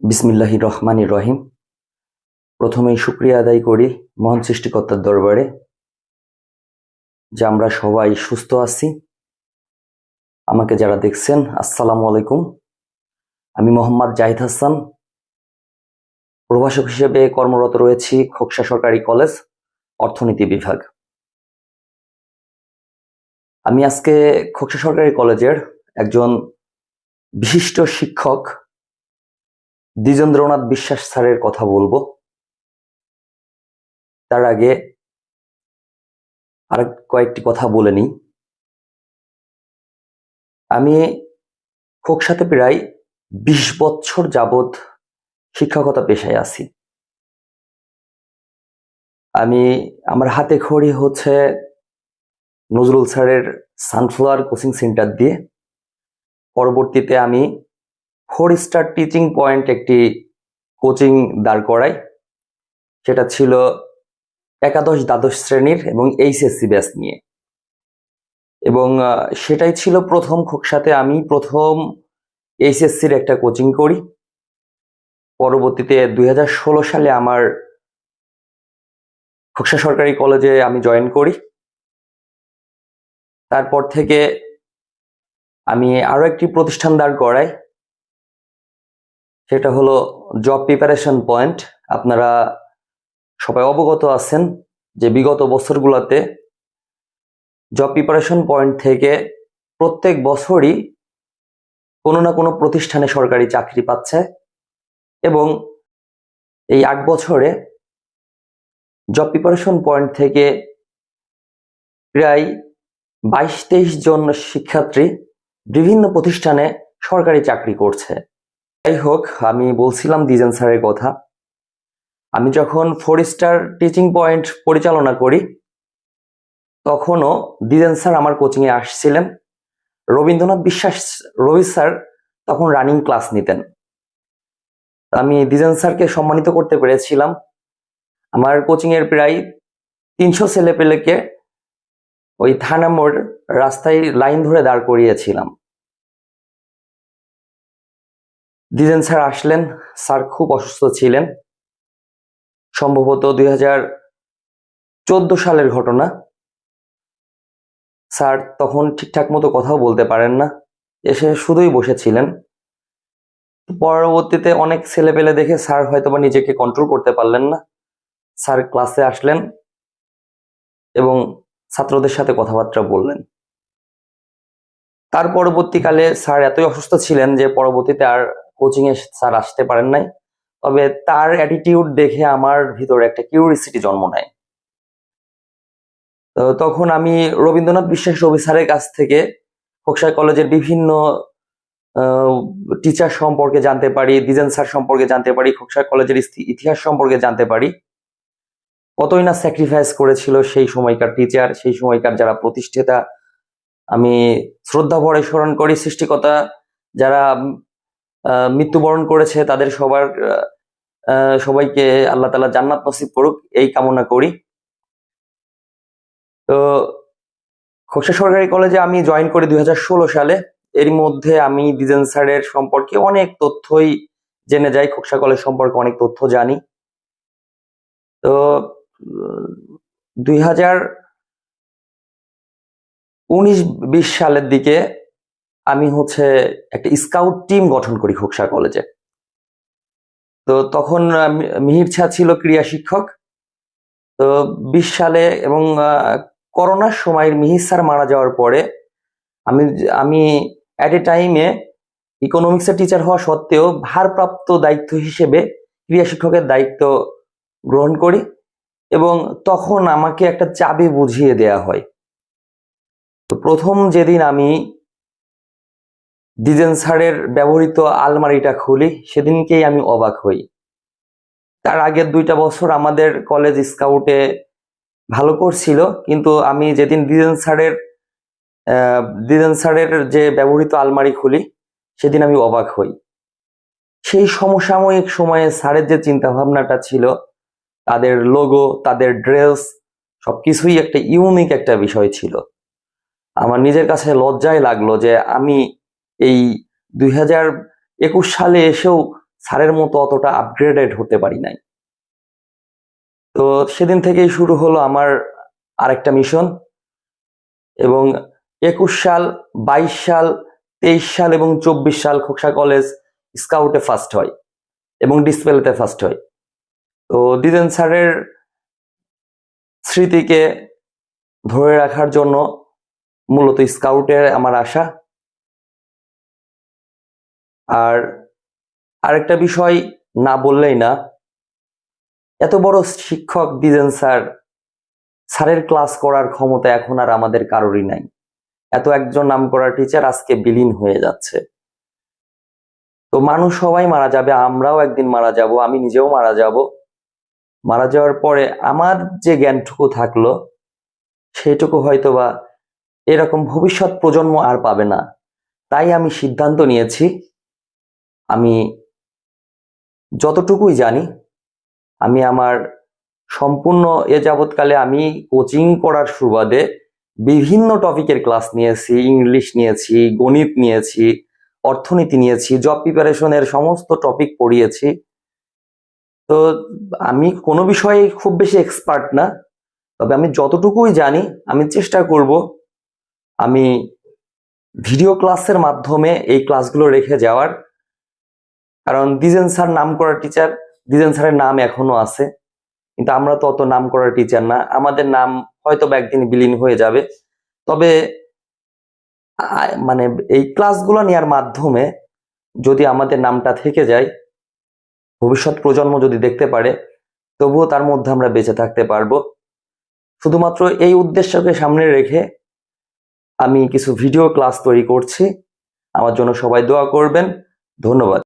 বিসমিল্লাহ রহমান রহিম। প্রথমেই শুক্রিয়া আদায় করি মহান সৃষ্টিকর্তার দরবারে, যে আমরা সবাই সুস্থ আছি। আমাকে যারা দেখছেন, আসসালামু আলাইকুম। আমি মোহাম্মদ জাহিদ হাসান, প্রভাষক হিসেবে কর্মরত রয়েছি খোকসা সরকারি কলেজ, অর্থনীতি বিভাগ। আমি আজকে খোকসা সরকারি কলেজের একজন বিশিষ্ট শিক্ষক দ্বিজেন্দ্রনাথ বিশ্বাস স্যারের কথা বলব। তার আগে আর কয়েকটি কথা বলে নিই। আমি খোকসাতে প্রায় বিশ বছর যাবৎ শিক্ষকতা পেশায় আছি। আমি, আমার হাতে খড়ি হচ্ছে নজরুল স্যারের সানফ্লাওয়ার কোচিং সেন্টার দিয়ে। পরবর্তীতে আমি ফোর স্টার টিচিং পয়েন্ট একটি কোচিং দাঁড় করাই সেটা ছিল একাদশ দ্বাদশ শ্রেণির এবং এইচএসসি ব্যাচ নিয়ে। এবং সেটাই ছিল প্রথম খোকসাতে আমি প্রথম এইচএসসির একটা কোচিং করি। পরবর্তীতে দুই হাজার ষোলো সালে আমার খোকসা সরকারি কলেজে আমি জয়েন করি। তারপর থেকে আমি আরও একটি প্রতিষ্ঠান দাঁড় করাই সেটা হলো জব প্রিপারেশন পয়েন্ট আপনারা সবাই অবগত আছেন যে বিগত বছরগুলোতে জব প্রিপারেশন পয়েন্ট থেকে প্রত্যেক বছরই কোনো না কোনো প্রতিষ্ঠানে সরকারি চাকরি পাচ্ছে এবং এই আট বছরে জব প্রিপারেশন পয়েন্ট থেকে প্রায় বাইশ তেইশ জন শিক্ষার্থী বিভিন্ন প্রতিষ্ঠানে সরকারি চাকরি করছে। যাই হোক, আমি বলছিলাম দিজেন স্যারের কথা। আমি যখন ফোর স্টার টিচিং পয়েন্ট পরিচালনা করি, তখনও দিজেন স্যার আমার কোচিংয়ে আসছিলেন। রবীন্দ্রনাথ বিশ্বাস রবি স্যার তখন রানিং ক্লাস নিতেন। আমি দিজেন স্যারকে সম্মানিত করতে পেরেছিলাম। আমার কোচিংয়ের প্রায় তিনশো ছেলে পেলেকে ওই থানা মোড় রাস্তায় লাইন ধরে দাঁড় করিয়েছিলাম। দিজেন স্যার আসলেন। স্যার খুব অসুস্থ ছিলেন। সম্ভবত দুই হাজার চোদ্দ সালের ঘটনা। স্যার তখন ঠিকঠাক মতো কথাও বলতে পারেন না। এসে শুধুই বসেছিলেন। পরবর্তীতে অনেক ছেলে পেলে দেখে স্যার হয়তোবা নিজেকে কন্ট্রোল করতে পারলেন না। স্যার ক্লাসে আসলেন এবং ছাত্রদের সাথে কথাবার্তা বললেন। তার পরবর্তীকালে স্যার এতই অসুস্থ ছিলেন যে পরবর্তীতে আর কোচিং এ স্যার আসতে পারেন নাই। তবে তার অ্যাটিটিউড দেখে আমার ভিতরে একটা কিউরিসিটি জন্ম নেয়। তো তখন আমি রবীন্দ্রনাথ বিশ্বাস রবি স্যারের কাছ থেকে খোকসা কলেজের বিভিন্ন টিচার সম্পর্কে জানতে পারি, দিজেন স্যার সম্পর্কে জানতে পারি খোকসা কলেজের ইতিহাস সম্পর্কে জানতে পারি। কতই না স্যাক্রিফাইস করেছিল সেই সময়কার টিচার সেই সময়কার যারা প্রতিষ্ঠাতা, আমি শ্রদ্ধা ভরে স্মরণ করি সৃষ্টিকতা, যারা মৃত্যুবরণ করেছে, তাদের সবার সবাইকে আল্লাহ তালা জান্নাত নসিব করুক, এই কামনা করি। তো খোকসা সরকারি কলেজে আমি জয়েন করি দুই হাজার ষোলো সালে। এর মধ্যে আমি দিজেন স্যারের সম্পর্কে অনেক তথ্যই জেনে যাই খোকসা কলেজ সম্পর্কে অনেক তথ্য জানি। তো দুই হাজার উনিশ বিশ সালের দিকে আমি হচ্ছে একটা স্কাউট টিম গঠন করি খোকসা কলেজে তো তখন মিহির ছা ছিল ক্রীড়া শিক্ষক। তো বিশ সালে এবং করোনার সময় মিহির স্যার মারা যাওয়ার পরে আমি আমি অ্যাট এ টাইমে ইকোনমিক্সের টিচার হওয়া সত্ত্বেও ভারপ্রাপ্ত দায়িত্ব হিসেবে ক্রীড়া শিক্ষকের দায়িত্ব গ্রহণ করি এবং তখন আমাকে একটা চাবি বুঝিয়ে দেয়া হয়। তো প্রথম যেদিন আমি ডিজেন স্যারের ব্যবহৃত আলমারিটা খুলি সেদিনকেই আমি অবাক হই। তার আগের দুইটা বছর আমাদের কলেজ স্কাউটে ভালো করছিল কিন্তু আমি যেদিন ডিজেন স্যারের আহ, ডিজেন স্যারের যে ব্যবহৃত আলমারি খুলি সেদিন আমি অবাক হই। সেই সমসাময়িক সময়ে স্যারের যে চিন্তা ভাবনাটা ছিল তাদের লোগো তাদের ড্রেস সবকিছুই একটা ইউনিক একটা বিষয় ছিল। আমার নিজের কাছে লজ্জায় লাগল যে আমি এই দুই হাজার একুশ সালে এসেও স্যারের মতো অতটা আপগ্রেডেড হতে পারি নাই। তো সেদিন থেকেই শুরু হলো আমার আরেকটা মিশন এবং একুশ সাল, বাইশ সাল, তেইশ সাল এবং চব্বিশ সাল খোকসা কলেজ স্কাউটে ফার্স্ট হয় এবং ডিসপ্লেতে ফার্স্ট হয়। তো দিদেন স্যারের স্মৃতিকে ধরে রাখার জন্য মূলত স্কাউটে আমার আশা। আর আরেকটা বিষয় না বললেই না, এত বড় শিক্ষক দিদেন স্যার, স্যারের ক্লাস করার ক্ষমতা এখন আর আমাদের কারোরই নাই। এত একজন নাম করা টিচার আজকে বিলীন হয়ে যাচ্ছে। তো মানুষ সবাই মারা যাবে, আমরাও একদিন মারা যাব, আমি নিজেও মারা যাব। মারা যাওয়ার পরে আমার যে জ্ঞানটুকু থাকল সেটুকু হয়তো বা এরকম ভবিষ্যৎ প্রজন্ম আর পাবে না। তাই আমি সিদ্ধান্ত নিয়েছি আমি যতটুকুই জানি, আমি আমার সম্পূর্ণ এ যাবৎকালে আমি কোচিং করার সুবাদে বিভিন্ন টপিকের ক্লাস নিয়েছি, ইংলিশ নিয়েছি, গণিত নিয়েছি, অর্থনীতি নিয়েছি, জব প্রিপারেশনের সমস্ত টপিক পড়িয়েছি। তো আমি কোনো বিষয়ে খুব বেশি এক্সপার্ট না, তবে আমি যতটুকুই জানি, আমি চেষ্টা করব আমি ভিডিও ক্লাসের মাধ্যমে এই ক্লাসগুলো রেখে যাওয়ার। কারণ দিজেন স্যার নাম করা টিচার দিজেন স্যারের নাম এখনও আছে, কিন্তু আমরা তো অত নাম করার টিচার না। আমাদের নাম হয়তো বা একদিন বিলীন হয়ে যাবে। তবে মানে এই ক্লাসগুলো নেওয়ার মাধ্যমে যদি আমাদের নামটা থেকে যায়, ভবিষ্যৎ প্রজন্ম যদি দেখতে পারে, তবুও তার মধ্যে আমরা বেঁচে থাকতে পারব। শুধুমাত্র এই উদ্দেশ্যকে সামনে রেখে আমি কিছু ভিডিও ক্লাস তৈরি করছি। আমার জন্য সবাই দোয়া করবেন। ধন্যবাদ।